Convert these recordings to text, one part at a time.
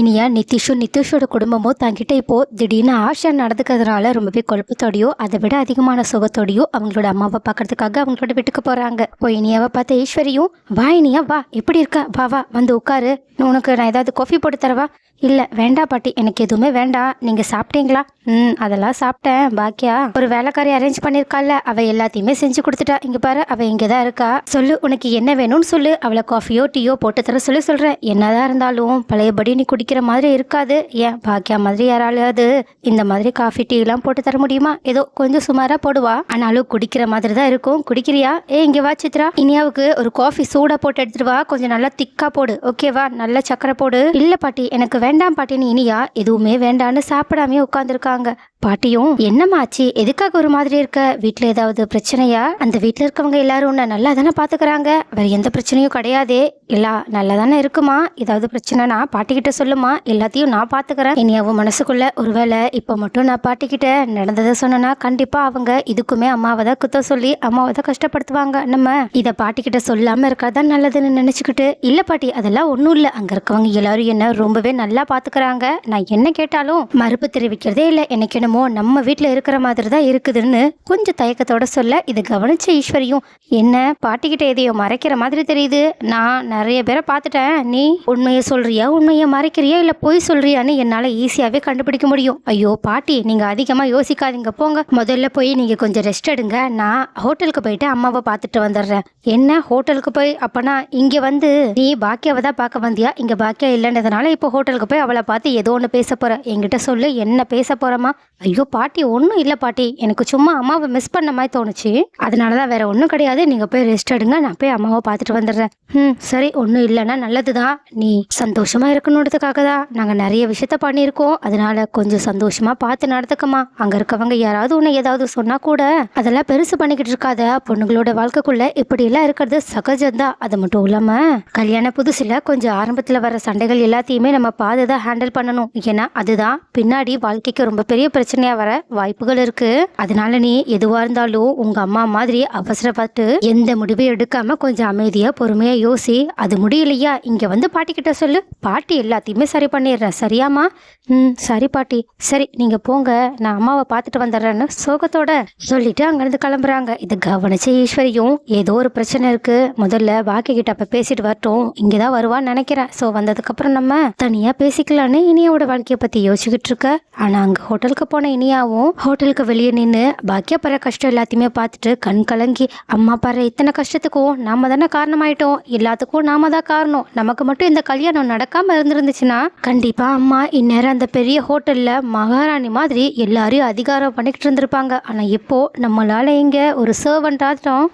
இனியா நிதிஷும் நிதிஷோட குடும்பமும் தங்கிட்ட இப்போ திடீர்னு ஆஷா நடந்துக்கிறதுனால ரொம்பவே குழப்பத்தோடையோ அதை விட அதிகமான சுகத்தோடையோ அவங்களோட அம்மாவை பார்க்கறதுக்காக அவங்களோட வீட்டுக்கு போறாங்க. இப்போ இனியாவை பார்த்த ஈஸ்வரியும் வா இனியா வா. எப்படி இருக்கா? வா வா. வந்து உட்காரு. உனக்கு நான் ஏதாவது காஃபி போட்டு தரவா? இல்லை வேண்டாம் பாட்டி. எனக்கு எதுவுமே வேண்டாம் நீங்கள் சாப்பிட்டீங்களா? ம் அதெல்லாம் சாப்பிட்டேன். பாக்கியா ஒரு வேலைக்காரி அரேஞ்ச் பண்ணியிருக்கால அவள் எல்லாத்தையுமே செஞ்சு கொடுத்துட்டா. இங்கே பாரு அவள் இங்கே தான் இருக்கா. சொல்லு உனக்கு என்ன வேணும்னு சொல்லு. அவளை காஃபியோ டீயோ போட்டு தர சொல்லி சொல்கிறேன் என்னதான் இருந்தாலும் பழையபடி நீ குடிக்கிற மாதிரி இருக்காது. ஏன் பாக்கியா மாதிரி யாராலையாவது இந்த மாதிரி காஃபி டீலாம் போட்டு தர முடியுமா? ஏதோ கொஞ்சம் சுமாராக போடுவா. ஆனாலும் குடிக்கிற மாதிரி தான் இருக்கும். குடிக்கிறியா? ஏ இங்கே வா சித்ரா. இனியாவுக்கு ஒரு காஃபி சூடாக போட்டு எடுத்துட்டு வா. கொஞ்சம் நல்லா திக்காக போடு. ஓகேவா நல்லா சக்கரை போடு. இல்லை பாட்டி எனக்கு வேண்டாம் பாட்டின்னு இனியா எதுவுமே வேண்டான்னு சாப்பிடாமே உட்காந்துருக்காங்க பாட்டியும் என்னம்மா ஆச்சு எதுக்காக ஒரு மாதிரி இருக்க? வீட்டில் ஏதாவது பிரச்சனையா? அந்த வீட்டில் இருக்கவங்க எல்லாரும் உன்னை நல்லா தானே பார்த்துக்கிறாங்க வேற எந்த பிரச்சனையும் கிடையாதே. எல்லா நல்லா தானே இருக்குமா? ஏதாவது பிரச்சனைனா பாட்டிக்கிட்ட சொல்லுமா? எல்லாத்தையும் நான் பார்த்துக்கிறேன் இனி அவன் மனசுக்குள்ள ஒருவேளை இப்போ மட்டும் நான் பாட்டிக்கிட்ட நடந்ததை சொன்னேன்னா கண்டிப்பா அவங்க இதுக்குமே அம்மாவை தான் குத்த சொல்லி அம்மாவை தான் கஷ்டப்படுத்துவாங்க. நம்ம இதை பாட்டிக்கிட்ட சொல்லாம இருக்கறதான் நல்லதுன்னு நினைச்சுக்கிட்டு இல்ல பாட்டி அதெல்லாம் ஒன்றும் இல்லை. அங்க இருக்கவங்க எல்லாரும் என்ன ரொம்பவே நல்லா பார்த்துக்கிறாங்க நான் என்ன கேட்டாலும் மறுப்பு தெரிவிக்கிறதே இல்லை. எனக்கு என்னமோ நம்ம வீட்டில் இருக்கிற மாதிரி தான் இருக்குதுன்னு கொஞ்சம் தயக்கத்தோட சொல்ல இதை கவனிச்ச ஈஸ்வரியும் என்ன பாட்டிக்கிட்ட எதையோ மறைக்கிற மாதிரி தெரியுது. நான் நிறைய பேரை பார்த்துட்டேன். நீ உண்மையை சொல்றியா உண்மையை மறைக்கிறியா இல்லை பொய் சொல்றியான்னு என்னால் ஈஸியாகவே கண்டுபிடிக்க முடியும். ஐயோ பாட்டி நீங்கள் அதிகமாக யோசிக்காதீங்க போங்க. முதல்ல போய் நீங்கள் கொஞ்சம் ரெஸ்ட் எடுங்க. நான் ஹோட்டலுக்கு போயிட்டு அம்மாவை பார்த்துட்டு வந்துடுறேன். என்ன ஹோட்டலுக்கு போய்? அப்பனா இங்கே வந்து நீ பாக்கியாவை தான் பார்க்க வந்தியா? இங்கே பாக்கியா இல்லைன்றதுனால இப்போ ஹோட்டலுக்கு போய் அவளை பார்த்து ஏதோ ஒன்று பேச போகிறேன் என்கிட்ட சொல்லு என்ன பேச போகிறமா ஐயோ பாட்டி ஒன்றும் இல்லை பாட்டி. எனக்கு சும்மா அம்மாவை மிஸ் பண்ண மாதிரி தோணுச்சு. அதனால தான் வேற ஒன்றும் கிடையாது. நீங்கள் போய் ரெஸ்ட் எடுங்க. நான் போய் அம்மாவை பார்த்துட்டு வந்துடுறேன். ம் சரி ஒன்றும் இல்லைன்னா நல்லது தான் நீ சந்தோஷமாக இருக்கணுன்றதுக்காக தான் நாங்கள் நிறைய விஷயத்த பண்ணியிருக்கோம். அதனால கொஞ்சம் சந்தோஷமாக பார்த்து நடத்துக்கம்மா அங்கே இருக்கவங்க யாராவது உன்னை ஏதாவது சொன்னால் கூட அதெல்லாம் பெருசு பண்ணிக்கிட்டு இருக்காத. பொண்ணுங்களோட வாழ்க்கைக்குள்ள இப்படியெல்லாம் இருக்கிறது சகஜம்தான். அது மட்டும் இல்லாமல் கல்யாண புதுசில் கொஞ்சம் ஆரம்பத்தில் வர சண்டைகள் எல்லாத்தையுமே நம்ம பார்த்து தான் ஹேண்டில் பண்ணணும். ஏன்னா அதுதான் பின்னாடி வாழ்க்கைக்கு ரொம்ப பெரிய பிரச்சனை. பிரச்சனையா வர வாய்ப்புகள் இருக்கு. அதனால நீ எதுவா இருந்தாலும் உங்க அம்மா மாதிரி அவசரப்பட்டு எந்த முடிவும் எடுக்காம கொஞ்சம் அமைதியா பொறுமையா யோசி. அது முடியலையா? இங்க வந்து பாட்டி கிட்ட சொல்லு. பாட்டி எல்லாத்தையுமே சரி பண்ணிடுறேன். சரியாம்மா? ம் சரி பாட்டி. சரி நீங்க போங்க. நான் அம்மாவை பார்த்துட்டு வந்துடுறேன்னு சோகத்தோட சொல்லிட்டு அங்கிருந்து கிளம்புறாங்க. இதை கவனிச்ச ஈஸ்வரியும் ஏதோ ஒரு பிரச்சனை இருக்கு. முதல்ல பாக்கி கிட்ட அப்ப பேசிட்டு வரட்டும். இங்கதான் வருவான்னு நினைக்கிறேன். ஸோ வந்ததுக்கு அப்புறம் நம்ம தனியா பேசிக்கலான்னு இனியோட வாழ்க்கையை பத்தி யோசிச்சுக்கிட்டு இருக்க. ஆனா அங்க ஹோட்டலுக்கு போன இனியாவும் ஹோட்டலுக்கு வெளியே நின்று பாக்கியா படுற கஷ்டம் எல்லாத்தையுமே பார்த்துட்டு கண் கலங்கி அம்மா படுற இத்தனை கஷ்டத்துக்கும் நாம தானே காரணமாயிட்டோம். எல்லாத்துக்கும் நாம தான் காரணம். நமக்கு மட்டும் இந்த கல்யாணம் நடக்காம இருந்திருந்துச்சுன்னா? கண்டிப்பா அம்மா. இந்நேரம் அந்த பெரிய ஹோட்டல்ல மகாராணி மாதிரி எல்லாரையும் அதிகாரம் பண்ணிக்கிட்டு இருந்திருப்பாங்க. ஆனா இப்போ நம்மளால இங்க ஒரு சர்வன்ட் ஆகிட்டோம்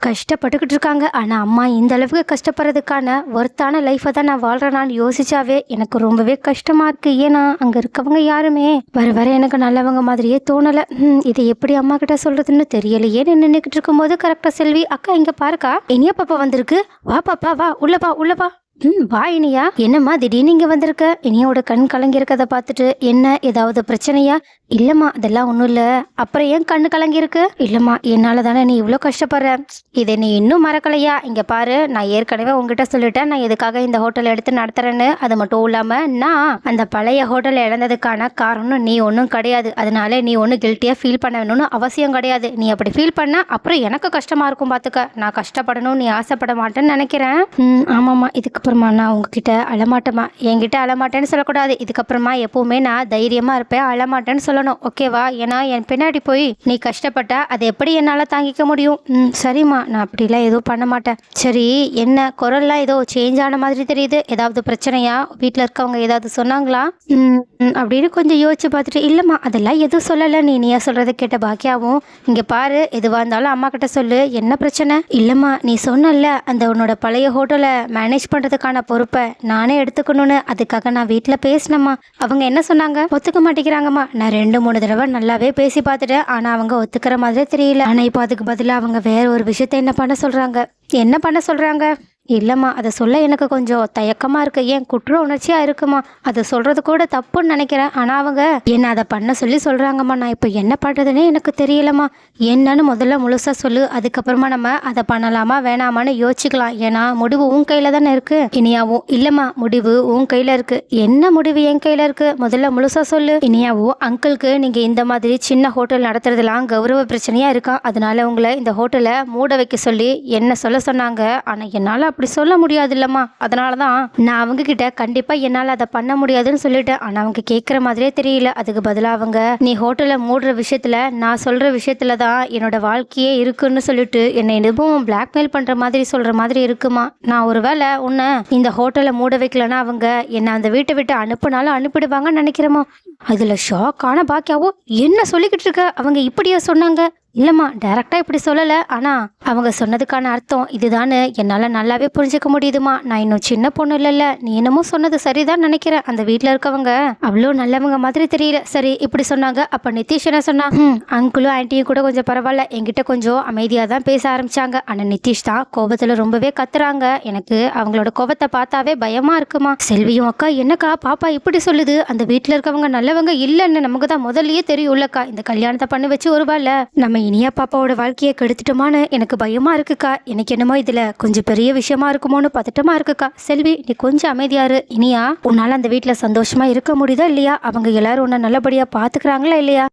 கஷ்டப்பட்டுக்கிட்டு இருக்காங்க ஆனால் அம்மா இந்த அளவுக்கு கஷ்டப்படுறதுக்கான ஒர்த்தான லைஃப்பை தான் நான் வாழ்கிறேனான்னு யோசிச்சாவே எனக்கு ரொம்பவே கஷ்டமாக இருக்குது ஏன்னா அங்கே இருக்கவங்க யாருமே வர வர எனக்கு நல்லவங்க மாதிரியே தோணலை. இதை எப்படி அம்மா கிட்ட சொல்கிறதுன்னு தெரியலையே. நின்றுக்கிட்டு இருக்கும்போது கரெக்டாக செல்வி அக்கா இங்கே பாருக்கா. இனியா பாப்பா வந்திருக்கு? வா பாப்பா வா உள்ளப்பா உள்ளப்பா ம் வா இனியா. என்னம்மா திடீர்னு இங்கே வந்திருக்க? இனியோட கண் கலங்கியிருக்கதை பார்த்துட்டு என்ன ஏதாவது பிரச்சனையா? இல்லைம்மா அதெல்லாம் ஒன்றும் இல்லை. அப்புறம் ஏன் கண்ணு கலங்கியிருக்கு? இல்லைம்மா என்னால் தானே நீ இவ்வளோ கஷ்டப்படுற? இதை நீ இன்னும் மறக்கலையா? இங்கே பாரு நான் ஏற்கனவே உங்ககிட்ட சொல்லிட்டேன். நான் எதுக்காக இந்த ஹோட்டல் எடுத்து நடத்துறேன்னு? அது மட்டும் இல்லாமல் நான் அந்த பழைய ஹோட்டலை இழந்ததுக்கான காரணம் நீ ஒன்றும் கிடையாது. அதனால நீ ஒன்றும் கில்ட்டியாக ஃபீல் பண்ண வேணும்னு அவசியம் கிடையாது. நீ அப்படி ஃபீல் பண்ண அப்புறம் எனக்கு கஷ்டமாக இருக்கும் பார்த்துக்க நான் கஷ்டப்படணும் நீ ஆசைப்பட மாட்டேன்னு நினைக்கிறேன். ம் ஆமாம்மா இதுக்கப்புறமா நான் உங்ககிட்ட அழமாட்டேம்மா. என்கிட்ட அழமாட்டேன்னு சொல்லக்கூடாது. இதுக்கப்புறமா எப்பவுமே நான் தைரியமாக இருப்பேன். அழமாட்டேன்னு சொல்லணும். ஓகேவா? ஏன்னா என் பின்னாடி போய் நீ கஷ்டப்பட்டா அதை எப்படி என்னால் தாங்கிக்க முடியும்? ம் சரிம்மா. நான் அப்படிலாம் எதுவும் பண்ண மாட்டேன். சரி என்ன? குரல்லாம் ஏதோ சேஞ்ச் ஆன மாதிரி தெரியுது. ஏதாவது பிரச்சனையா? வீட்டில் இருக்கவங்க ஏதாவது சொன்னாங்களா? ம் அப்படின்னு கொஞ்சம் யோசிச்சு பார்த்துட்டு இல்லைம்மா அதெல்லாம் எதுவும் சொல்லலை. நீ நீயா சொல்கிறத கேட்ட பாக்கியாவும் இங்கே பாரு எதுவாக இருந்தாலும் அம்மா கிட்ட சொல்லு. என்ன பிரச்சனை? இல்லைம்மா நீ சொன்னல அந்த உன்னோட பழைய ஹோட்டலை மேனேஜ் பண்ணுறதுக்கான பொறுப்பை நானே எடுத்துக்கணும்னு அதுக்காக நான் வீட்டில் பேசினேம்மா. அவங்க என்ன சொன்னாங்க? ஒத்துக்க மாட்டேங்கிறாங்கம்மா. நான் ரெண்டு மூணு தடவை நல்லாவே பேசி பார்த்துட்டேன். ஆனால் அவங்க ஒத்துக்கிற மாதிரி தெரியல. ஆனால் இப்போ அதுக்கு பதிலாக அவங்க வேற ஒரு விஷயத்த என்ன பண்ண சொல்கிறாங்க என்ன பண்ண சொல்கிறாங்க இல்லைம்மா அதை சொல்ல எனக்கு கொஞ்சம் தயக்கமாக இருக்கு. ஏன் குற்ற உணர்ச்சியாக இருக்குமா? அதை சொல்கிறது கூட தப்புன்னு நினைக்கிறேன். ஆனால் அவங்க என்னை அதை பண்ண சொல்லி சொல்கிறாங்கம்மா நான் இப்போ என்ன பண்ணுறதுனே எனக்கு தெரியலம்மா. என்னன்னு முதல்ல முழுசாக சொல்லு. அதுக்கப்புறமா நம்ம அதை பண்ணலாமா வேணாமான்னு யோசிச்சுக்கலாம். ஏன்னா முடிவு உன் கையில் தானே இருக்குது இனியாவும் இல்லைம்மா முடிவு உன் கையில் இருக்குது என்ன முடிவு என் கையில் இருக்குது முதல்ல முழுசாக சொல்லு. இனியாவும் அங்கிளுக்கு நீங்கள் இந்த மாதிரி சின்ன ஹோட்டல் நடத்துறதுலாம் கௌரவ பிரச்சனையாக இருக்கா? அதனால உங்களை இந்த ஹோட்டலை மூட வைக்க சொல்லி என்ன சொல்ல சொன்னாங்க? ஆனால் என்னால் அப்படி சொல்ல முடியாது இல்லைம்மா அதனால தான் நான் அவங்க கிட்ட கண்டிப்பாக என்னால் அதை பண்ண முடியாதுன்னு சொல்லிட்டேன். ஆனால் அவங்க கேட்குற மாதிரியே தெரியல. அதுக்கு பதிலாக அவங்க நீ ஹோட்டலை மூடுற விஷயத்தில் நான் சொல்கிற விஷயத்துல தான் என்னோட வாழ்க்கையே இருக்குன்னு சொல்லிட்டு என்னை எதுவும் பிளாக்மெயில் பண்ணுற மாதிரி சொல்கிற மாதிரி இருக்குமா? நான் ஒரு வேளை உன்னை இந்த ஹோட்டலை மூட வைக்கலன்னா அவங்க என்னை அந்த வீட்டை விட்டு அனுப்புனாலும் அனுப்பிடுவாங்கன்னு நினைக்கிறேமா அதில் ஷாக்கான பாக்கியாவோ என்ன சொல்லிக்கிட்டு இருக்க? அவங்க இப்படியா சொன்னாங்க? இல்லைம்மா டேரெக்டாக இப்படி சொல்லலை. ஆனால் அவங்க சொன்னதுக்கான அர்த்தம் இதுதான்னு என்னால் நல்லாவே புரிஞ்சுக்க முடியுதுமா நான் இன்னும் சின்ன பொண்ணு இல்லைல்ல. நீ என்னமோ சொன்னது சரிதான் நினைக்கிறேன் அந்த வீட்டில் இருக்கவங்க அவ்வளோ நல்லவங்க மாதிரி தெரியல. சரி இப்படி சொன்னாங்க. அப்போ நிதிஷ் என்ன சொன்னா அங்கிளும் ஆன்ட்டியும் கூட கொஞ்சம் பரவாயில்ல. என்கிட்ட கொஞ்சம் அமைதியாக தான் பேச ஆரம்பிச்சாங்க. ஆனால் நிதிஷ் தான் கோபத்தில் ரொம்பவே கத்துறாங்க. எனக்கு அவங்களோட கோபத்தை பார்த்தாவே பயமாக இருக்குமா. செல்வியும் அக்கா என்னக்கா பாப்பா இப்படி சொல்லுது? அந்த வீட்டில் இருக்கவங்க நல்லவங்க இல்லைன்னு நமக்கு தான் முதல்லயே தெரியும் இல்லக்கா இந்த கல்யாணத்தை பண்ணி வச்சு ஒருவாள் நம்ம இனியா பாப்பாவோட வாழ்க்கையை கெடுத்துட்டோமான்னு எனக்கு பயமாக இருக்குக்கா. எனக்கு என்னமோ இதில் கொஞ்சம் பெரிய விஷயமா இருக்குமோன்னு பதட்டமாக இருக்குக்கா. செல்வி நீ கொஞ்சம் அமைதியாரு. இனியா உன்னால் அந்த வீட்டில் சந்தோஷமாக இருக்க முடியுதா இல்லையா? அவங்க எல்லாரும் உன்னை நல்லபடியாக பார்த்துக்கிறாங்களா இல்லையா?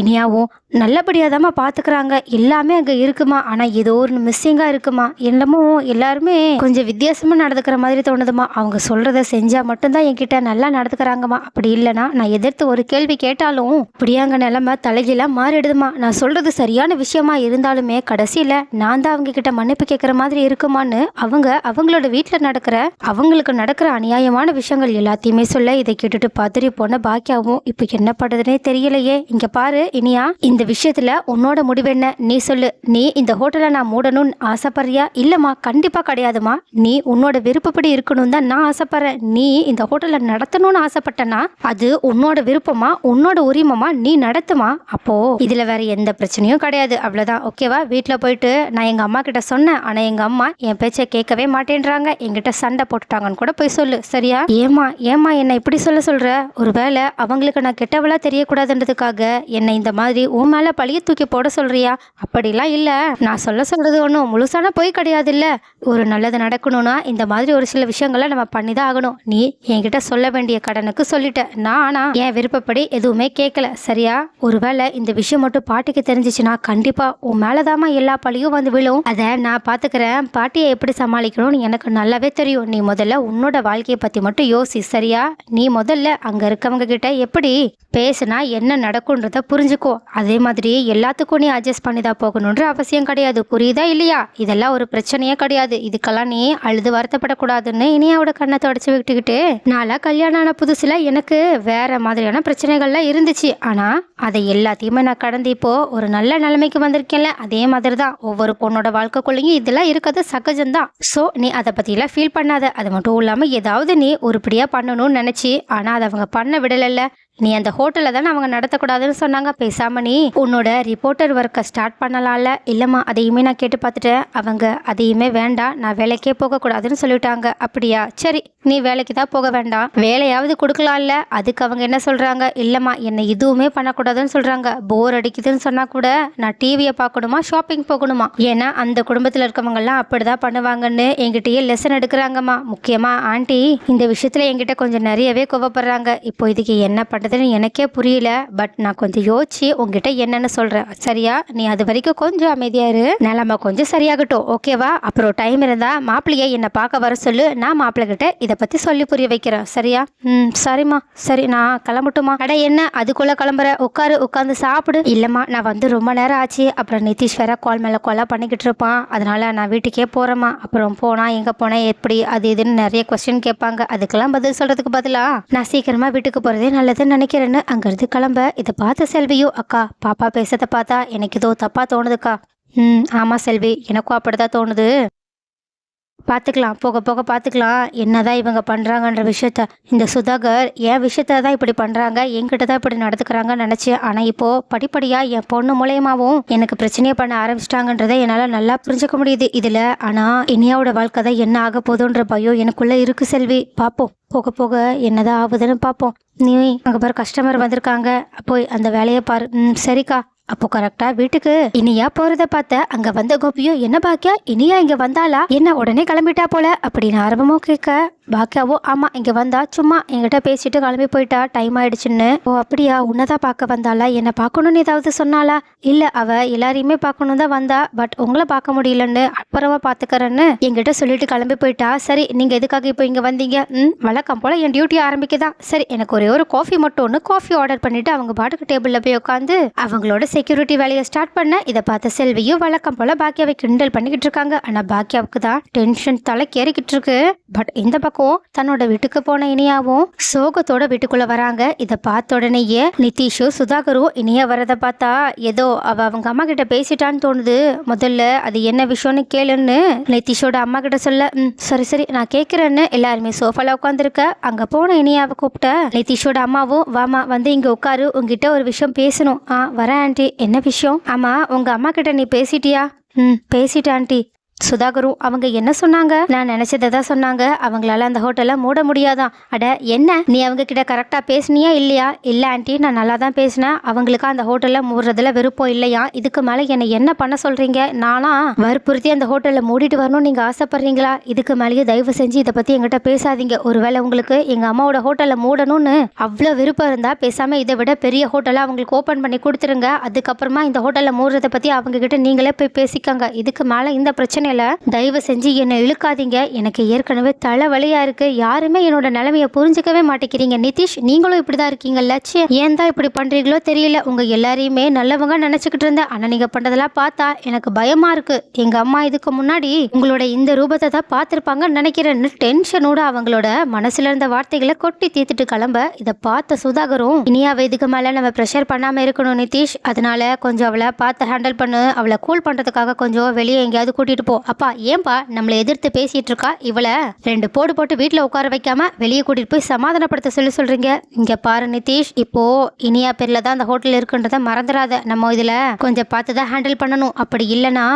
இனியாவும் நல்லபடியாக தாம்மா பார்த்துக்கிறாங்க எல்லாமே அங்கே இருக்குமா? ஆனால் ஏதோ ஒரு மிஸ்ஸிங்காக இருக்குமா? என்னமோ எல்லாருமே கொஞ்சம் வித்தியாசமாக நடந்துக்கிற மாதிரி தோணுதுமா. அவங்க சொல்கிறத செஞ்சால் மட்டும்தான் என்கிட்ட நல்லா நடந்துக்கிறாங்கம்மா. அப்படி இல்லைனா நான் எதிர்த்து ஒரு கேள்வி கேட்டாலும் இப்படியாங்க நிலமை தலைகீழாக மாறிடுதுமா. நான் சொல்கிறது சரியான விஷயமா இருந்தாலுமே கடைசியில் நான் தான் அவங்க கிட்ட மன்னிப்பு கேட்குற மாதிரி இருக்குமான்னு அவங்க அவங்களோட வீட்டில் நடக்கிற அவங்களுக்கு நடக்கிற அநியாயமான விஷயங்கள் எல்லாத்தையுமே சொல்ல இதை கேட்டுட்டு பதறி போன பாக்கியாவும் இப்போ என்ன பண்ணுறதுனே தெரியலையே. இங்கே பாரு இனியா இந்த விஷயத்துல உன்னோட முடிவு என்ன? நீ சொல்லு. நீ இந்த ஹோட்டலை நான் மூடணும்னு ஆசைப்படுறியா? இல்லம்மா கண்டிப்பா கிடையாதுமா நீ உன்னோட விருப்பப்படி இருக்கணும் தான் நான் ஆசைப்படுறேன். நீ இந்த ஹோட்டலை நடத்தணும்னு ஆசைப்பட்டனா அது உன்னோட விருப்பமா உன்னோட உரிமமா நீ நடத்துமா? அப்போ இதுல வேற எந்த பிரச்சனையும் கிடையாது. அவ்வளவுதான். ஓகேவா வீட்டில் போயிட்டு நான் எங்க அம்மா கிட்ட சொன்னேன். ஆனா எங்க அம்மா என் பேச்சை கேட்கவே மாட்டேன்றாங்க. என்கிட்ட சண்டை போட்டுட்டாங்கன்னு கூட போய் சொல்லு. சரியா? ஏமா ஏமா என்ன இப்படி சொல்ல சொல்ற? ஒருவேளை அவங்களுக்கு நான் கெட்டவளா தெரியக்கூடாதுன்றதுக்காக என்னை இந்த மாதிரி உன் மேலே பழிய தூக்கி போட சொல்றியா? அப்படிலாம் இல்லை. நான் சொல்ல சொல்றது ஒன்றும் முழுசான பொய் கிடையாது இல்ல ஒரு நல்லது நடக்கணும்னா இந்த மாதிரி ஒரு சில விஷயங்களை நம்ம பண்ணி தான் ஆகணும். நீ என்கிட்ட சொல்ல வேண்டிய கடனுக்கு சொல்லிட்ட. நான் ஆனால் என் விருப்பப்படி எதுவுமே கேட்கல சரியா? ஒருவேளை இந்த விஷயம் மட்டும் பாட்டிக்கு தெரிஞ்சிச்சுன்னா கண்டிப்பாக உன் மேலதாம்மா எல்லா பழியும் வந்து விழும். அதை நான் பார்த்துக்கிறேன் பாட்டியை எப்படி சமாளிக்கணும்னு எனக்கு நல்லாவே தெரியும். நீ முதல்ல உன்னோட வாழ்க்கையை பத்தி மட்டும் யோசி. சரியா? நீ முதல்ல அங்க இருக்கவங்க கிட்ட எப்படி பேசுனா என்ன நடக்கும்ன்றத புரிஞ்சுக்கோ. அதே மாதிரி எல்லாத்துக்கும் நீ அட்ஜஸ்ட் பண்ணி தான் போகணுன்ற அவசியம் கிடையாது. புரியுதா இல்லையா? இதெல்லாம் ஒரு பிரச்சனையே கிடையாது. இதுக்கெல்லாம் நீ அழுது வருத்தப்படக்கூடாதுன்னு இனியாவோட கண்ணை தொடச்சி விட்டுக்கிட்டு நாளா கல்யாணம் ஆன புதுசுல எனக்கு வேற மாதிரியான பிரச்சனைகள்லாம் இருந்துச்சு. ஆனா அதை எல்லாத்தையுமே நான் கடந்து இப்போ ஒரு நல்ல நிலைமைக்கு வந்திருக்கேன்ல. அதே மாதிரி தான் ஒவ்வொரு பொண்ணோட வாழ்க்கைக்குள்ளேயும் இதெல்லாம் இருக்கிறது சகஜம்தான். ஸோ நீ அதை பற்றிலாம் ஃபீல் பண்ணாத. அது மட்டும் இல்லாமல் ஏதாவது நீ உருப்படியாக பண்ணணும்னு நினச்சி ஆனால் அதை அவங்க பண்ண விடலைல்ல. நீ அந்த ஹோட்டலில் தானே அவங்க நடத்தக்கூடாதுன்னு சொன்னாங்க பேசாம நீ. உன்னோட ரிப்போர்ட்டர் ஒர்க்கை ஸ்டார்ட் பண்ணலாம்ல. இல்லைம்மா அதையுமே நான் கேட்டு பார்த்துட்டேன். அவங்க அதையுமே வேண்டாம். நான் வேலைக்கே போகக்கூடாதுன்னு சொல்லிட்டாங்க. அப்படியா? சரி. நீ வேலைக்கு தான் போக வேண்டாம். வேலையாவது கொடுக்கலாம்ல. அதுக்கு அவங்க என்ன சொல்கிறாங்க இல்லைம்மா என்னை இதுவுமே பண்ணக்கூடாதுன்னு சொல்கிறாங்க போர் அடிக்குதுன்னு சொன்னால் கூட நான் டிவியை பார்க்கணுமா ஷாப்பிங் போகணுமா? ஏன்னா அந்த குடும்பத்தில் இருக்கவங்கெல்லாம் அப்படி தான் பண்ணுவாங்கன்னு என்கிட்டயே லெசன் எடுக்கிறாங்கம்மா. முக்கியமாக ஆண்டி இந்த விஷயத்தில் என்கிட்ட கொஞ்சம் நிறையவே கோவப்படுறாங்க. இப்போ இதுக்கு என்ன பண்ணுறதுன்னு எனக்கே புரியல. பட் நான் கொஞ்சம் யோசிச்சு உங்ககிட்ட என்னென்னு சொல்கிறேன் சரியா? நீ அது வரைக்கும் கொஞ்சம் அமைதியாக இரு. நிலமை கொஞ்சம் சரியாகட்டும். ஓகேவா அப்புறம் டைம் இருந்தால் மாப்பிள்ளையை என்னை பார்க்க வர சொல்லு. நான் மாப்பிள்ளைகிட்ட இதை பற்றி சொல்லி புரிய வைக்கிறேன். சரியா? ம் சரிம்மா. சரி நான் கிளம்பட்டுமா? அட என்ன? அதுக்குள்ளே கிளம்புற? உட்காரு உட்காந்து சாப்பிடு. இல்லைம்மா நான் வந்து ரொம்ப நேரம் ஆச்சு. அப்புறம் நிதிஷ் வேற கால் மேலே கொலை பண்ணிக்கிட்டு இருப்பான். அதனால் நான் வீட்டுக்கே போகிறேம்மா அப்புறம் போனால் எங்கே போனேன் எப்படி? அது இதுன்னு நிறைய கொஸ்டின் கேட்பாங்க. அதுக்கெல்லாம் பதில் சொல்கிறதுக்கு பதிலாக நான் சீக்கிரமாக வீட்டுக்கு போகிறதே நல்லதுன்னு நினைக்கிறேன்னு அங்கேருந்து கிளம்ப இதை பார்த்த செல்வியோ அக்கா பாப்பா பேசுறதை பார்த்தா எனக்கு ஏதோ தப்பாக தோணுதுக்கா. ம் ஆமாம் செல்வி எனக்கும் அப்படிதான் தோணுது. பார்த்துக்கலாம் போக போக பார்த்துக்கலாம் என்னதான் இவங்க பண்ணுறாங்கன்ற விஷயத்த இந்த சுதாகர் என் விஷயத்த தான் இப்படி பண்ணுறாங்க என்கிட்ட தான் இப்படி நடத்துக்கிறாங்கன்னு நினச்சேன் ஆனால் இப்போது படிப்படியாக என் பொண்ணு மூலயமாவும் எனக்கு பிரச்சனையை பண்ண ஆரம்பிச்சிட்டாங்கன்றதை என்னால் நல்லா புரிஞ்சுக்க முடியுது இதில். ஆனால் இனியாவோட வாழ்க்கை தான் என்ன ஆக போதுன்ற பயம் எனக்குள்ளே இருக்கு செல்வி. பார்ப்போம் போக போக என்னதான் ஆகுதுன்னு பார்ப்போம் நீ அங்கே பாரு கஸ்டமர் வந்திருக்காங்க. போய் அந்த வேலையை பாரு. ம் சரிக்கா. அப்போ கரெக்டா வீட்டுக்கு இனியா போறத பார்த்த அங்க வந்த கோபியும் என்ன பாக்கியா இனியா இங்க வந்தாளா? என்ன உடனே கிளம்பிட்டா போல? அப்படின்னு ஆரம்பமும் கேட்க பாக்கியாவோ ஆமா இங்க வந்தா சும்மா என்கிட்ட பேசிட்டு கிளம்பி போயிட்டா. டைம் ஆயிடுச்சுன்னு. ஓ அப்படியா? உன்னதான் பார்க்க வந்தாளா? என்ன பார்க்கணும்னு ஏதாவது சொன்னாளா? இல்ல அவ எல்லாரையுமே பார்க்கணும் தான் வந்தா பட் உங்களை பார்க்க முடியலன்னு அப்புறமா பாத்துக்கறேன்னு என்கிட்ட சொல்லிட்டு கிளம்பி போயிட்டா. சரி நீங்க எதுக்காக இப்போ இங்க வந்தீங்க? ம் வழக்கம் போல என் டியூட்டி ஆரம்பிக்கதான். சரி எனக்கு ஒரே ஒரு காஃபி மட்டும் ஒன்று காஃபி ஆர்டர் பண்ணிட்டு அவங்க பாட்டுக்கு டேபிள்ல போய் உட்காந்து அவங்களோட செக்யூரிட்டி வேலையை ஸ்டார்ட் பண்ண இதை பார்த்த செல்வியும் வழக்கம் போல பாக்கியாவை கிண்டல் பண்ணிக்கிட்டு இருக்காங்க. ஆனா பாக்கியாவுக்கு தான் டென்ஷன் தலைக்கு இருக்கு. பட் இந்த பக்கம் தன்னோட வீட்டுக்கு போன இனியாவும் சோகத்தோட வீட்டுக்குள்ள வராங்க. இதை பார்த்த உடனேயே நிதிஷும் சுதாகரும் இனியா வரதை பார்த்தா ஏதோ அவ அவங்க அம்மா கிட்ட பேசிட்டான்னு தோணுது. முதல்ல அது என்ன விஷயம்னு கேளுன்னு நிதிஷோட அம்மா கிட்ட சொல்ல ம் சரி சரி நான் கேட்குறேன்னு எல்லாருமே சோஃபால உட்காந்துருக்க அங்க போன இனியாவை கூப்பிட்ட நிதிஷோட அம்மாவும் வாமா வந்து இங்க உட்காரு உங்ககிட்ட ஒரு விஷயம் பேசணும். ஆ வரேன் ஆண்டி. என்ன விஷயம்? ஆமா உங்க அம்மா கிட்ட நீ பேசிட்டியா? ம் பேசிட்டேன் ஆண்டி. சுதாகரும் அவங்க என்ன சொன்னாங்க? நான் நினைச்சதை தான் சொன்னாங்க. அவங்களால அந்த ஹோட்டலை மூட முடியாதான். அட என்ன? நீ அவங்க கிட்ட கரெக்டாக பேசுனியா இல்லையா? இல்லை ஆண்டி நான் நல்லா தான் பேசினேன். அவங்களுக்கு அந்த ஹோட்டலை மூடுறதுல விருப்பம் இல்லையா? இதுக்கு மேலே என்னை என்ன பண்ண சொல்றீங்க? நானா வற்புறுத்தி அந்த ஹோட்டலில் மூடிட்டு வரணும்னு நீங்கள் ஆசைப்படுறீங்களா? இதுக்கு மேலேயே தயவு செஞ்சு இதை பற்றி எங்கிட்ட பேசாதீங்க. ஒருவேளை உங்களுக்கு எங்கள் அம்மாவோட ஹோட்டலை மூடணும்னு அவ்வளோ விருப்பம் இருந்தால் பேசாமல் இதை விட பெரிய ஹோட்டலை அவங்களுக்கு ஓப்பன் பண்ணி கொடுத்துருங்க. அதுக்கப்புறமா இந்த ஹோட்டலில் மூடுறதை பற்றி அவங்க கிட்ட நீங்களே போய் பேசிக்கோங்க. இதுக்கு மேலே இந்த பிரச்சனை பிரச்சனையில் தயவு செஞ்சு என்னை இழுக்காதீங்க. எனக்கு ஏற்கனவே தலைவலியா இருக்கு. யாருமே என்னோட நிலைமையை புரிஞ்சுக்கவே மாட்டேங்கிறீங்க. நிதிஷ் நீங்களும் இப்படி தான் இருக்கீங்கல்ல. ச்சே ஏன் தான் இப்படி பண்ணுறீங்களோ தெரியல. உங்கள் எல்லாரையுமே நல்லவங்க நினச்சிக்கிட்டு இருந்தேன். ஆனால் நீங்கள் பண்ணுறதெல்லாம் பார்த்தா எனக்கு பயமாக இருக்கு. எங்கள் அம்மா இதுக்கு முன்னாடி உங்களோட இந்த ரூபத்தை தான் பார்த்துருப்பாங்கன்னு நினைக்கிறேன்னு டென்ஷனோட அவங்களோட மனசுல இருந்த வார்த்தைகளை கொட்டி தீர்த்துட்டு கிளம்ப. இதை பார்த்த சுதாகரும் இனியாவை இதுக்கு மேலே நம்ம ப்ரெஷர் பண்ணாமல் இருக்கணும் நிதிஷ். அதனால கொஞ்சம் அவளை பார்த்து ஹேண்டில் பண்ணு. அவளை கூல் பண்ணுறதுக்காக கொஞ்சம் வெளியே எங்கேயாவது கூட்டிகிட்டு போ. அப்பா ஏன்பா நம்மளை எதிர்த்து பேசிட்டு இருக்கா? இவளை ரெண்டு போடு போட்டு வீட்டில் உட்கார வைக்காம வெளியே கூட்டிட்டு போய் சமாதானப்படுத்த சொல்லி சொல்றீங்க. இங்க பாரு நிதிஷ் இப்போ இனியா பேர்ல தான் அந்த ஹோட்டல் இருக்குன்றத மறந்துடாத நம்ம இதுல கொஞ்சம் பார்த்து தான் ஹேண்டில் பண்ணணும். அப்படி இல்லைன்னா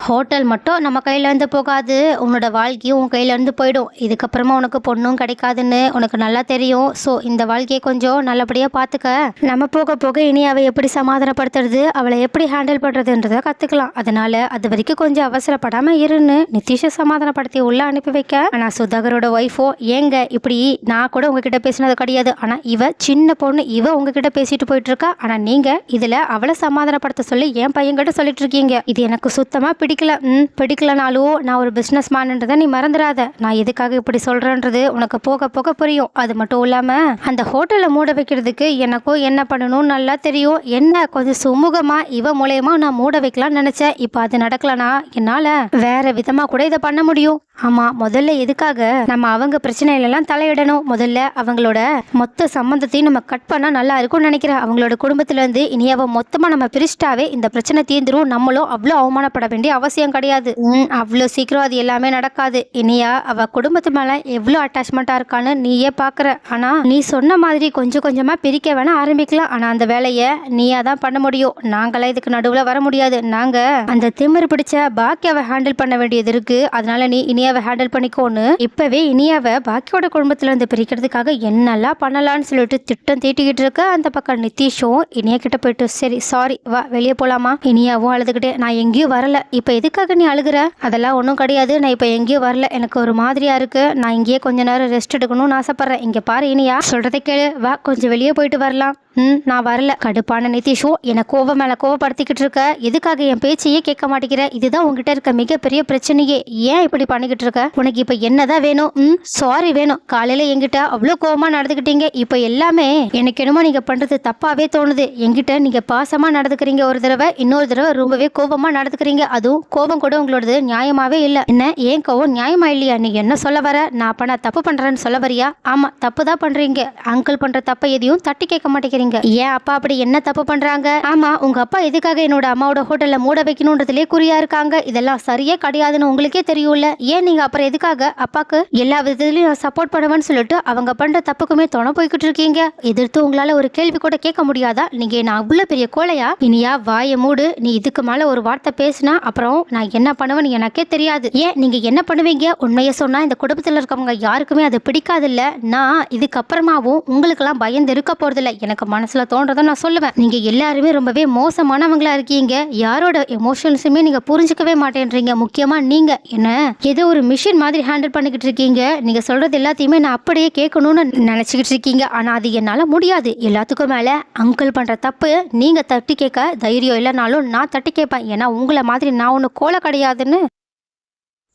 ஹோட்டல் மட்டும் நம்ம கையிலேருந்து போகாது. உன்னோட வாழ்க்கையும் உன் கையிலேருந்து போயிடும். இதுக்கப்புறமா உனக்கு பொண்ணும் கிடைக்காதுன்னு உனக்கு நல்லா தெரியும். ஸோ இந்த வாழ்க்கையை கொஞ்சம் நல்லபடியாக பார்த்துக்க நம்ம போக போக இனி அவள் எப்படி சமாதானப்படுத்துறது? அவளை எப்படி ஹேண்டில் பண்ணுறதுன்றத கற்றுக்கலாம் அதனால அது வரைக்கும் கொஞ்சம் அவசரப்படாமல் இருன்னு நிதிஷை சமாதானப்படுத்தி உள்ளே அனுப்பி வைக்க. ஆனால் சுதாகரோட ஒய்ஃபோ ஏங்க இப்படி நான் கூட உங்ககிட்ட பேசினது கிடையாது. ஆனால் இவ சின்ன பொண்ணு இவ உங்ககிட்ட பேசிட்டு போயிட்டு இருக்கா. ஆனால் நீங்கள் இதில் அவளை சமாதானப்படுத்த சொல்லி என் பையன்கிட்ட சொல்லிட்டு இருக்கீங்க. இது எனக்கு சுத்தமாக பிடிக்கல ம் பிடிக்கலனாலும் நான் ஒரு பிஸ்னஸ் மேனுன்றதை நீ மறந்துடாத நான் எதுக்காக இப்படி சொல்கிறேன்றது உனக்கு போக போக புரியும். அது மட்டும் இல்லாமல் அந்த ஹோட்டலை மூட வைக்கிறதுக்கு எனக்கும் என்ன பண்ணணும்னு நல்லா தெரியும். என்ன கொஞ்சம் சுமூகமாக இவ மூலயமா நான் மூட வைக்கலாம்னு நினச்சேன். இப்போ அது நடக்கலனா என்னால் வேற விதமாக கூட இதை பண்ண முடியும். ஆமாம் முதல்ல எதுக்காக நம்ம அவங்க பிரச்சனையிலலாம் தலையிடணும்? முதல்ல அவங்களோட மொத்த சம்மந்தத்தையும் நம்ம கட் பண்ணால் நல்லா இருக்கும்னு நினைக்கிறேன். அவங்களோட குடும்பத்துலேருந்து இனி அவ மொத்தமாக நம்ம பிரிச்சிட்டாவே இந்த பிரச்சனை தீர்ந்துரும். நம்மளும் அவ்வளோ அவமானப்பட வேண்டிய அவசியம் கிடையாது. ம் அவ்வளோ சீக்கிரம் அது எல்லாமே நடக்காது. இனியா அவ குடும்பத்து மேலே எவ்வளோ அட்டாச்மெண்ட்டாக இருக்கான்னு நீயே பார்க்குற ஆனால் நீ சொன்ன மாதிரி கொஞ்சம் கொஞ்சமாக பிரிக்க வேணா ஆரம்பிக்கலாம். ஆனால் அந்த வேலையை நீயா தான் பண்ண முடியும். நாங்களாம் இதுக்கு நடுவில் வர முடியாது. நாங்கள் அந்த திமிரு பிடிச்ச பாக்கியாவை ஹேண்டில் பண்ண வேண்டியது இருக்கு. அதனால நீ இனி இனியாவை ஹேண்டில் பண்ணிக்கோன்னு. இப்பவே இனியாவை பாக்கியோட குடும்பத்துல இருந்து பிரிக்கிறதுக்காக என்னெல்லாம் பண்ணலாம்னு சொல்லிட்டு திட்டம் தீட்டிக்கிட்டு இருக்க அந்த பக்கம் நிதிஷும் இனியா கிட்ட போயிட்டு சரி சாரி வா வெளியே போலாமா? இனியாவும் அழுதுகிட்டே நான் எங்கேயும் வரல. இப்போ எதுக்காக நீ அழுகுற? அதெல்லாம் ஒன்றும் கிடையாது. நான் இப்போ எங்கேயும் வரல. எனக்கு ஒரு மாதிரியா இருக்கு. நான் இங்கேயே கொஞ்ச நேரம் ரெஸ்ட் எடுக்கணும்னு ஆசைப்படுறேன். இங்க பாரு இனியா சொல்றதை கேளு. வா கொஞ்சம் வெளியே போயிட்டு வரலாம். ம் நான் வரல. கடுப்பான நிதிஷும் என்னை கோவம் மேலே கோவப்படுத்திக்கிட்டு இருக்க. எதுக்காக என் பேச்சையே கேட்க மாட்டேங்கிற? இதுதான் உங்ககிட்ட இருக்க மிகப்பெரிய பிரச்சனையே. ஏன் இப்படி பண்ணிக்கிட்டு இருக்க? உனக்கு இப்போ என்னதான் வேணும்? ம் சாரி வேணும். காலையில் எங்கிட்ட அவ்வளோ கோவமாக நடந்துக்கிட்டீங்க. இப்போ எல்லாமே எனக்கு என்னமோ நீங்கள் பண்ணுறது தப்பாகவே தோணுது. என்கிட்ட நீங்கள் பாசமாக நடந்துக்கிறீங்க ஒரு தடவை இன்னொரு தடவை ரொம்பவே கோபமாக நடந்துக்கிறீங்க. அதுவும் கோபம் கூட உங்களோடது நியாயமாகவே இல்லை. என்ன ஏன் கோவம் நியாயமா இல்லையா நீ என்ன சொல்ல வர? நான் அப்போ நான் தப்பு பண்ணுறேன்னு சொல்ல வரியா? ஆமாம் தப்பு தான் பண்ணுறீங்க அங்கிள் பண்ணுற தப்பை எதையும் தட்டி கேட்க மாட்டேங்கிறீங்க. போறீங்க ஏன் அப்பா அப்படி என்ன தப்பு பண்றாங்க? ஆமா உங்க அப்பா எதுக்காக என்னோட அம்மாவோட ஹோட்டல்ல மூட வைக்கணும்ன்றதுலயே குறியா இருக்காங்க. இதெல்லாம் சரியே கிடையாதுன்னு உங்களுக்கே தெரியும்ல. ஏன் நீங்க அப்புறம் எதுக்காக அப்பாக்கு எல்லா விதத்துலயும் நான் சப்போர்ட் பண்ணுவேன்னு சொல்லிட்டு அவங்க பண்ற தப்புக்குமே துணை போய்கிட்டு இருக்கீங்க? எதிர்த்து உங்களால ஒரு கேள்வி கூட கேட்க முடியாதா? நீங்க நான் அவ்வளவு பெரிய கோலையா இனியா வாயை மூடு. நீ இதுக்கு மேல ஒரு வார்த்தை பேசினா அப்புறம் நான் என்ன பண்ணுவேன்னு எனக்கே தெரியாது. ஏன் நீங்க என்ன பண்ணுவீங்க? உண்மையை சொன்னா இந்த குடும்பத்துல இருக்கவங்க யாருக்குமே அது பிடிக்காது இல்ல நான் இதுக்கப்புறமாவும் உங்களுக்கெல்லாம் பயந்து இருக்க போறதில்ல. எனக்கு மனசில் தோன்றதை நான் சொல்லுவேன். நீங்கள் எல்லாருமே ரொம்பவே மோசமானவங்களாக இருக்கீங்க. யாரோட எமோஷன்ஸுமே நீங்கள் புரிஞ்சுக்கவே மாட்டேன்றீங்க. முக்கியமாக நீங்கள் என்ன? ஏதோ ஒரு மிஷின் மாதிரி ஹேண்டில் பண்ணிக்கிட்டு இருக்கீங்க. நீங்கள் சொல்கிறது எல்லாத்தையுமே நான் அப்படியே கேட்கணும்னு நினச்சிக்கிட்டு இருக்கீங்க. ஆனால் அது என்னால் முடியாது. எல்லாத்துக்கும் மேலே அங்கிள் பண்ணுற தப்பு நீங்கள் தட்டி கேட்க தைரியம் இல்லைனாலும் நான் தட்டி கேட்பேன். ஏன்னா உங்களை மாதிரி நான் ஒன்றும் கோலை கிடையாதுன்னு.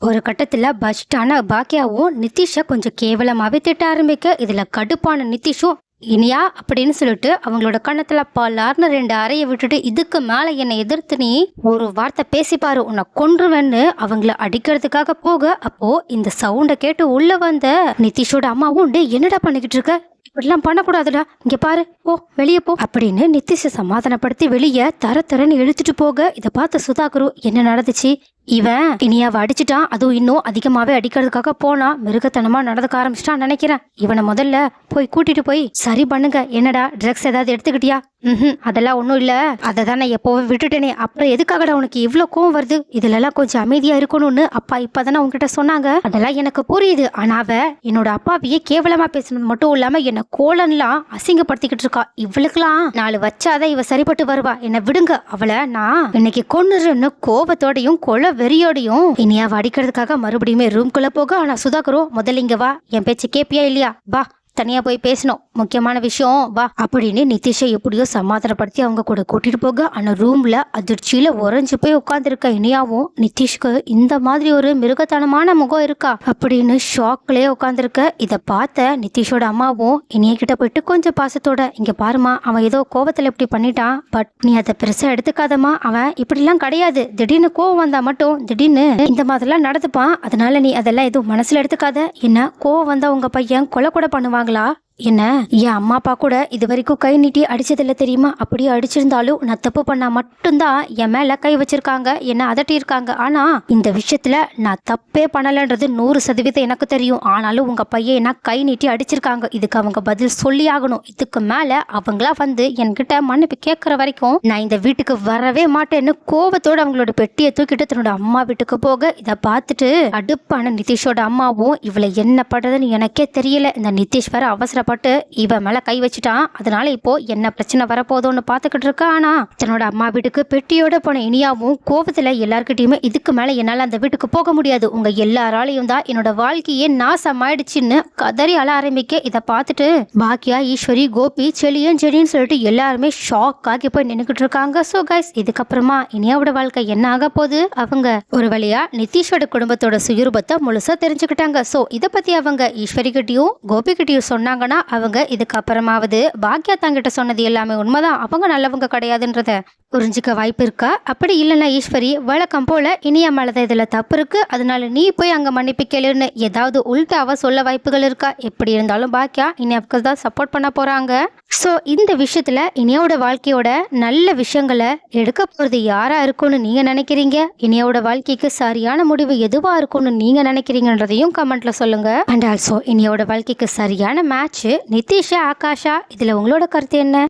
ஒரு கட்டத்தில் பஸ்டான பாக்கியாவும் நிதிஷை கொஞ்சம் கேவலமாகவே திட்ட ஆரம்பிக்க. இதில் கடுப்பான நிதிஷும் இனியா அப்படின்னு சொல்லிட்டு அவங்களோட கண்ணத்துல பலார்னு ரெண்டு அறையை விட்டுட்டு இதுக்கு மேல என்னை எதிர்த்து நீ ஒரு வார்த்தை பேசிப்பாரு. உன்னை கொன்றுவேன்னு அவங்கள அடிக்கிறதுக்காக போக. அப்போ இந்த சவுண்டை கேட்டு உள்ள வந்த நிதிஷோட அம்மாவும் உண்டு என்னடா பண்ணிக்கிட்டு இருக்க? இப்படிலாம் பண்ணக்கூடாதுடா. இங்க பாரு. போ வெளியே போ. அப்படின்னு நிதிஷை சமாதானப்படுத்தி வெளியே தர தரன்னு இழுத்துட்டு போக. இதை பார்த்த சுதாகரு என்ன நடந்துச்சு? இவன் இனியாவை அடிச்சிட்டான் அதுவும் இன்னும் அதிகமாவே அடிக்கிறதுக்காக போனா மிருகத்தனமா நடந்துக்க ஆரம்பிச்சிட்டான் நினைக்கிறேன். இவனை முதல்ல போய் கூட்டிட்டு போய் சரி பண்ணுங்க. என்னடா ட்ரக்ஸ் ஏதாவது எடுத்துக்கிட்டியா? ம் அதெல்லாம் ஒன்றும் இல்லை. அதை தான் நான் எப்போவும் விட்டுட்டேனே. அப்புறம் எதுக்காகடா உனக்கு இவ்வளோ கோவம் வருது? இதுலலாம் கொஞ்சம் அமைதியாக இருக்கணும்னு அப்பா இப்பதானே உங்ககிட்ட சொன்னாங்க. அதெல்லாம் எனக்கு புரியுது. ஆனால் அவ என்னோட அப்பாவையே கேவலமாக பேசுனது மட்டும் இல்லாமல் என்னை கோலன்லாம் அசிங்கப்படுத்திக்கிட்டு இருக்கா. இவளுக்கெல்லாம் நாலு வச்சாதான் இவ சரிப்பட்டு வருவா. என்னை விடுங்க. அவளை நான் இன்னைக்கு கொன்னுறேன்னு கோபத்தோடையும் கொலை வெறியோடையும் இனியா வடிக்கிறதுக்காக மறுபடியுமே ரூம்குள்ள போக. ஆனா சுதாகரும் முதல்ல இங்க வா. என் பேச்சு கேப்பியா இல்லையா? வா. தனியாக போய் பேசணும். முக்கியமான விஷயம் வா. அப்படின்னு நிதிஷை எப்படியோ சமாதானப்படுத்தி அவங்க கூட கூட்டிட்டு போக அந்த ரூம்ல அதிர்ச்சியில உறைஞ்சு போய் உட்காந்துருக்க இனியாவும் நிதிஷ்க்கு இந்த மாதிரி ஒரு மிருகத்தனமான முகம் இருக்கா? அப்படின்னு ஷாக்லயே உட்காந்துருக்க இதை பார்த்த நிதிஷோட அம்மாவும் இனிய கிட்ட போயிட்டு கொஞ்சம் பாசத்தோட இங்க பாருமா அவன் ஏதோ கோவத்துல இப்படி பண்ணிட்டான். பட் நீ அதை பெருசா எடுத்துக்காதமா அவன் இப்படிலாம் கிடையாது. திடீர்னு கோவம் வந்தா மட்டும் திடீர்னு இந்த மாதிரிலாம் நடந்துப்பான். அதனால நீ அதெல்லாம் எதுவும் மனசுல எடுத்துக்காத. என்ன கோவம் வந்தால் உங்க பையன் கொலை கூட பண்ணுவாங்க. পাগলা என்ன? என் அம்மா அப்பா கூட இது வரைக்கும் கை நீட்டி அடிச்சதில்ல தெரியுமா? அப்படியே அடிச்சிருந்தாலும் நான் தப்பு பண்ணா மட்டும்தான் என் மேல கை வச்சிருக்காங்க என்ன அதட்டியிருக்காங்க. ஆனால் ஆனா இந்த விஷயத்துல நான் தப்பே பண்ணலன்றது நூறு சதவீதம் எனக்கு தெரியும். ஆனாலும் உங்க பையன் என்ன கை நீட்டி அடிச்சிருக்காங்க? இதுக்கு அவங்க பதில் சொல்லி ஆகணும். இதுக்கு மேல அவங்களா வந்து என்கிட்ட மன்னிப்பு கேட்கற வரைக்கும் நான் இந்த வீட்டுக்கு வரவே மாட்டேன்னு கோபத்தோட அவங்களோட பெட்டியை தூக்கிட்டு தன்னோட அம்மா வீட்டுக்கு போக இதை பார்த்துட்டு அடுப்பான நிதிஷோட அம்மாவும் இவளை என்ன பண்றதுன்னு எனக்கே தெரியல. இந்த நிதிஷ் வேற அவசரப்பட்டு இவன் மேலே கை வச்சுட்டான் அதனால இப்போ என்ன பிரச்சனை வரப்போதோன்னு பார்த்துக்கிட்டு இருக்கா ஆனால் தன்னோட அம்மா வீட்டுக்கு பெட்டியோட போன இனியாவும் கோபத்தில் எல்லாருக்கிட்டையுமே இதுக்கு மேலே என்னால் அந்த வீட்டுக்கு போக முடியாது. உங்கள் எல்லாராலையும் தான் என்னோட வாழ்க்கையே நாசமாயிடுச்சுன்னு கதறி அழ ஆரம்பிக்க இதை பார்த்துட்டு பாக்கியா ஈஸ்வரி கோபி செலியன் செடின்னு சொல்லிட்டு எல்லாருமே ஷாக் ஆகி போய் நின்றுக்கிட்டு இருக்காங்க. ஸோ கைஸ் இதுக்கப்புறமா இனியாவோட வாழ்க்கை என்ன ஆக போகுது? அவங்க ஒரு வழியா நிதிஷோட குடும்பத்தோட சுயரூபத்தை முழுசா தெரிஞ்சுக்கிட்டாங்க. ஸோ இதை பத்தி அவங்க ஈஸ்வரி கிட்டேயும் கோபி கிட்டயும் சொன்னாங்கன்னா அவங்க இதுக்கப்புறமாவது பாக்யா தங்கிட்ட சொன்னது எல்லாமே உண்மைதான். அவங்க நல்லவங்க கிடையாதுன்றத புரிஞ்சுக்க வாய்ப்பு இருக்கா? அப்படி இல்லைன்னா ஈஸ்வரி வழக்கம் போல இனியா மேலதான் இதில் தப்பு இருக்குது அதனால நீ போய் அங்கே மன்னிப்பு கேளுன்னு ஏதாவது உள்டாவா சொல்ல வாய்ப்புகள் இருக்கா? எப்படி இருந்தாலும் பாக்கியா இனியாவுக்கு தான் சப்போர்ட் பண்ண போகிறாங்க ஸோ இந்த விஷயத்தில் இனியாவோட வாழ்க்கையோட நல்ல விஷயங்களை எடுக்க போகிறது யாராக இருக்கும்னு நீங்கள் நினைக்கிறீங்க? இனியாவோட வாழ்க்கைக்கு சரியான முடிவு எதுவாக இருக்கும்னு நீங்கள் நினைக்கிறீங்கன்றதையும் கமெண்ட்டில் சொல்லுங்கள் அண்ட் ஆல்சோ இனியாவோட வாழ்க்கைக்கு சரியான மேட்ச்சு நிதிஷா ஆகாஷா இதில் உங்களோட கருத்து என்ன?